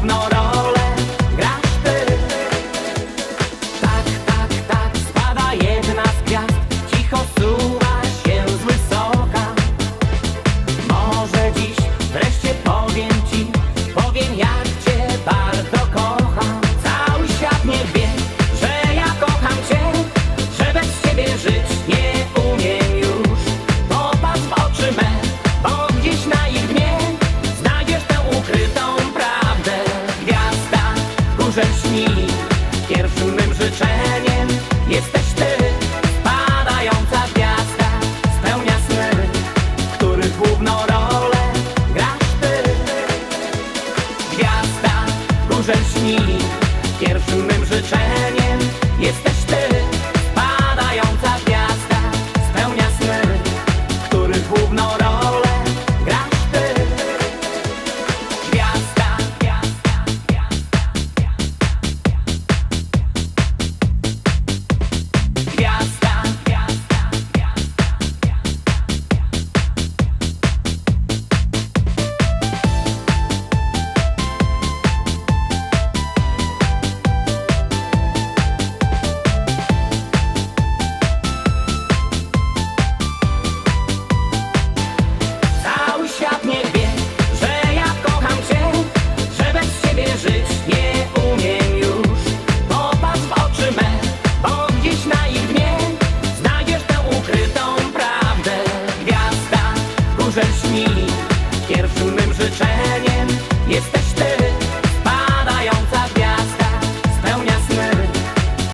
równorazowo Pierwszym mym życzeniem jesteś ty Padająca gwiazda spełnia sny Których główną Yes,